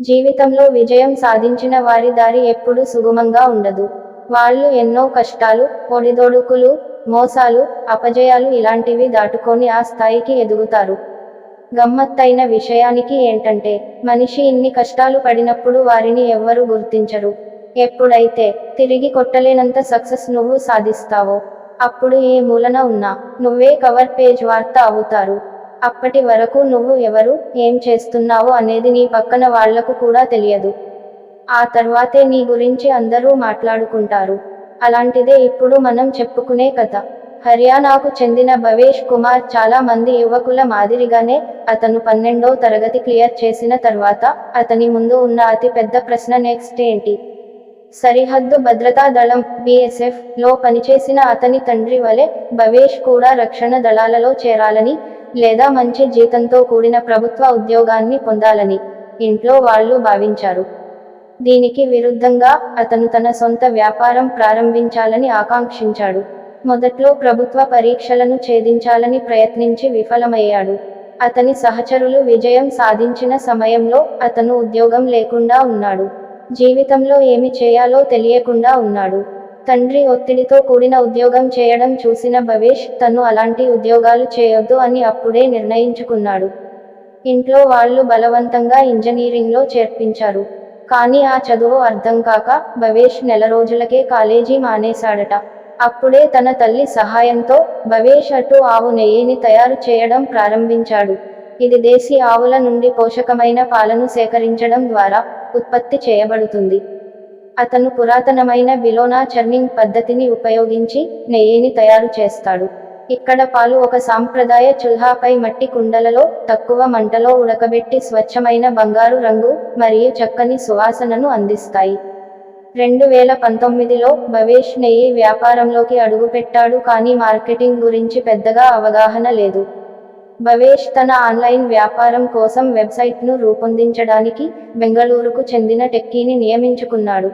జీవితంలో విజయం సాధించిన వారి దారి ఎప్పుడూ సుగమంగా ఉండదు. వాళ్ళు ఎన్నో కష్టాలు ఒడిదొడుకులు మోసాలు అపజయాలు ఇలాంటివి దాటుకొని ఆ స్థాయికి ఎదుగుతారు. గమ్మత్తైన విషయానికి ఏంటంటే మనిషి ఇన్ని కష్టాలు పడినప్పుడు వారిని ఎవ్వరూ గుర్తించరు. ఎప్పుడైతే తిరిగి కొట్టలేనంత సక్సెస్ నువ్వు సాధిస్తావో అప్పుడు ఏ మూలన ఉన్నా నువ్వే కవర్ పేజ్ వార్త అవుతారు. అప్పటి వరకు నువ్వు ఎవరు ఏం చేస్తున్నావో అనేది నీ పక్కన వాళ్ళకు కూడా తెలియదు. ఆ తర్వాతే నీ గురించి అందరూ మాట్లాడుకుంటారు. అలాంటిదే ఇప్పుడు మనం చెప్పుకునే కథ. హర్యానాకు చెందిన భవేష్ కుమార్ చాలా మంది యువకుల మాదిరిగానే అతను పన్నెండో తరగతి క్లియర్ చేసిన తర్వాత అతని ముందు ఉన్న అతి పెద్ద ప్రశ్న నెక్స్ట్ ఏంటి? సరిహద్దు భద్రతా దళం బీఎస్ఎఫ్లో పనిచేసిన అతని తండ్రి వలె భవేష్ కూడా రక్షణ దళాలలో చేరాలని లేదా మంచి జీతంతో కూడిన ప్రభుత్వ ఉద్యోగాన్ని పొందాలని ఇంట్లో వాళ్ళు భావించారు. దీనికి విరుద్ధంగా అతను తన సొంత వ్యాపారం ప్రారంభించాలని ఆకాంక్షించాడు. మొదట్లో ప్రభుత్వ పరీక్షలను ఛేదించాలని ప్రయత్నించి విఫలమయ్యాడు. అతని సహచరులు విజయం సాధించిన సమయంలో అతను ఉద్యోగం లేకుండా ఉన్నాడు. జీవితంలో ఏమి చేయాలో తెలియకుండా ఉన్నాడు. తండ్రి ఒత్తిడితో కూడిన ఉద్యోగం చేయడం చూసిన భవేష్ తను అలాంటి ఉద్యోగాలు చేయొద్దు అని అప్పుడే నిర్ణయించుకున్నాడు. ఇంట్లో వాళ్ళు బలవంతంగా ఇంజనీరింగ్లో చేర్పించారు. కానీ ఆ చదువు అర్థం కాక భవేష్ నెల రోజులకే కాలేజీ మానేశాడట. అప్పుడే తన తల్లి సహాయంతో భవేష్ అటు ఆవు నెయ్యిని తయారు చేయడం ప్రారంభించాడు. ఇది దేశీ ఆవుల నుండి పోషకమైన పాలను సేకరించడం ద్వారా ఉత్పత్తి చేయబడుతుంది. అతను పురాతనమైన బిలోనా చర్నింగ్ పద్ధతిని ఉపయోగించి నెయ్యిని తయారు చేస్తాడు. ఇక్కడ పాలు ఒక సాంప్రదాయ చుల్హాపై మట్టి కుండలలో తక్కువ మంటలో ఉడకబెట్టి స్వచ్ఛమైన బంగారు రంగు మరియు చక్కని సువాసనను అందిస్తాయి. రెండు వేల పంతొమ్మిదిలో భవేష్ నెయ్యి వ్యాపారంలోకి అడుగుపెట్టాడు కానీ మార్కెటింగ్ గురించి పెద్దగా అవగాహన లేదు. భవేష్ తన ఆన్లైన్ వ్యాపారం కోసం వెబ్సైట్ను రూపొందించడానికి బెంగళూరుకు చెందిన టెక్కీని నియమించుకున్నాడు.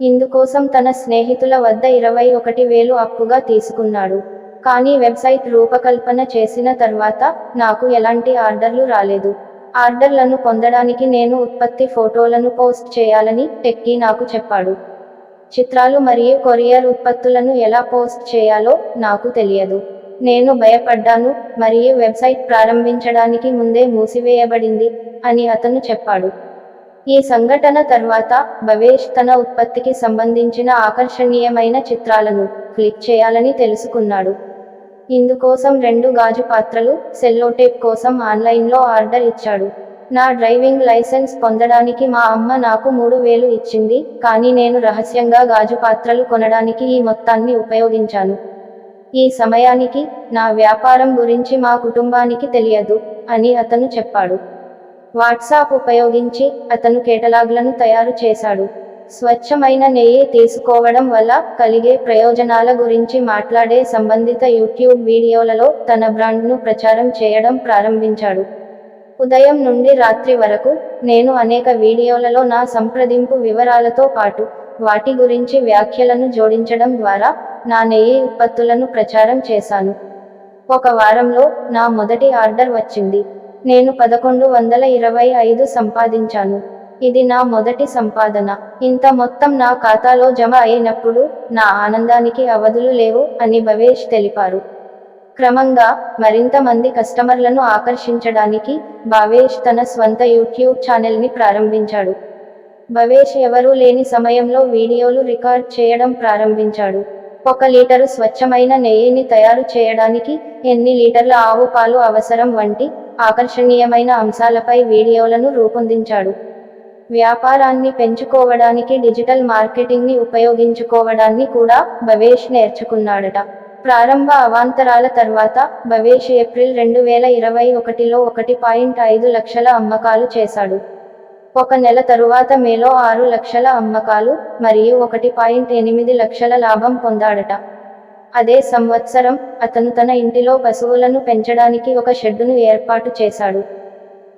ఇందుకోసం తన స్నేహితుల వద్ద ఇరవై ఒకటి వేలు అప్పుగా తీసుకున్నాడు. కానీ వెబ్సైట్ రూపకల్పన చేసిన తర్వాత నాకు ఎలాంటి ఆర్డర్లు రాలేదు. ఆర్డర్లను పొందడానికి నేను ఉత్పత్తి ఫోటోలను పోస్ట్ చేయాలని టెక్కీ నాకు చెప్పాడు. చిత్రాలు మరియు కొరియర్ ఉత్పత్తులను ఎలా పోస్ట్ చేయాలో నాకు తెలియదు. నేను భయపడ్డాను మరియు వెబ్సైట్ ప్రారంభించడానికి ముందే మూసివేయబడింది అని అతను చెప్పాడు. ఈ సంఘటన తర్వాత భవేష్ తన ఉత్పత్తికి సంబంధించిన ఆకర్షణీయమైన చిత్రాలను క్లిక్ చేయాలని తెలుసుకున్నాడు. ఇందుకోసం రెండు గాజు పాత్రలు సెల్లోటేప్ కోసం ఆన్లైన్లో ఆర్డర్ ఇచ్చాడు. నా డ్రైవింగ్ లైసెన్స్ పొందడానికి మా అమ్మ నాకు మూడు వేలు ఇచ్చింది కానీ నేను రహస్యంగా గాజు పాత్రలు కొనడానికి ఈ మొత్తాన్ని ఉపయోగించాను. ఈ సమయానికి నా వ్యాపారం గురించి మా కుటుంబానికి తెలియదు అని అతను చెప్పాడు. వాట్సాప్ ఉపయోగించి అతను కేటలాగ్లను తయారు చేశాడు. స్వచ్ఛమైన నెయ్యి తీసుకోవడం వల్ల కలిగే ప్రయోజనాల గురించి మాట్లాడే సంబంధిత యూట్యూబ్ వీడియోలలో తన బ్రాండ్ను ప్రచారం చేయడం ప్రారంభించాడు. ఉదయం నుండి రాత్రి వరకు నేను అనేక వీడియోలలో నా సంప్రదింపు వివరాలతో పాటు వాటి గురించి వ్యాఖ్యలను జోడించడం ద్వారా నా నెయ్యి ఉత్పత్తులను ప్రచారం చేశాను. ఒక వారంలో నా మొదటి ఆర్డర్ వచ్చింది. నేను పదకొండు వందల ఇరవై ఐదు సంపాదించాను. ఇది నా మొదటి సంపాదన. ఇంత మొత్తం నా ఖాతాలో జమ అయినప్పుడు నా ఆనందానికి అవధులు లేవు అని భవేష్ తెలిపారు. క్రమంగా మరింత మంది కస్టమర్లను ఆకర్షించడానికి భావేష్ తన స్వంత యూట్యూబ్ ఛానల్ని ప్రారంభించాడు. భవేష్ ఎవరూ లేని సమయంలో వీడియోలు రికార్డ్ చేయడం ప్రారంభించాడు. ఒక లీటరు స్వచ్ఛమైన నెయ్యిని తయారు చేయడానికి ఎన్ని లీటర్ల ఆవు పాలు అవసరం వంటి ఆకర్షణీయమైన అంశాలపై వీడియోలను రూపొందించాడు. వ్యాపారాన్ని పెంచుకోవడానికి డిజిటల్ మార్కెటింగ్ని ఉపయోగించుకోవడాన్ని కూడా భవేష్ నేర్చుకున్నాడట. ప్రారంభ అవాంతరాల తర్వాత భవేష్ ఏప్రిల్ రెండు వేల ఇరవై ఒకటిలో ఒకటి పాయింట్ ఐదు లక్షల అమ్మకాలు చేశాడు. ఒక నెల తరువాత మేలో ఆరు లక్షల అమ్మకాలు మరియు ఒకటి పాయింట్ ఎనిమిది లక్షల లాభం పొందాడట. అదే సంవత్సరం అతను తన ఇంటిలో పశువులను పెంచడానికి ఒక షెడ్డును ఏర్పాటు చేశాడు.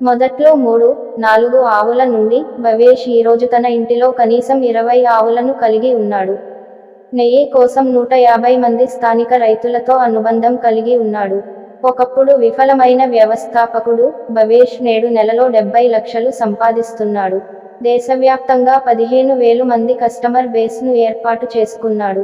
మొదట్లో మూడు నాలుగు ఆవుల నుండి భవేష్ ఈరోజు తన ఇంటిలో కనీసం ఇరవై ఆవులను కలిగి ఉన్నాడు. నెయ్యి కోసం నూట యాభై మంది స్థానిక రైతులతో అనుబంధం కలిగి ఉన్నాడు. ఒకప్పుడు విఫలమైన వ్యవస్థాపకుడు భవేష్ నేడు నెలలో డెబ్బై లక్షలు సంపాదిస్తున్నాడు. దేశవ్యాప్తంగా పదిహేను వేలు మంది కస్టమర్ బేస్ను ఏర్పాటు చేసుకున్నాడు.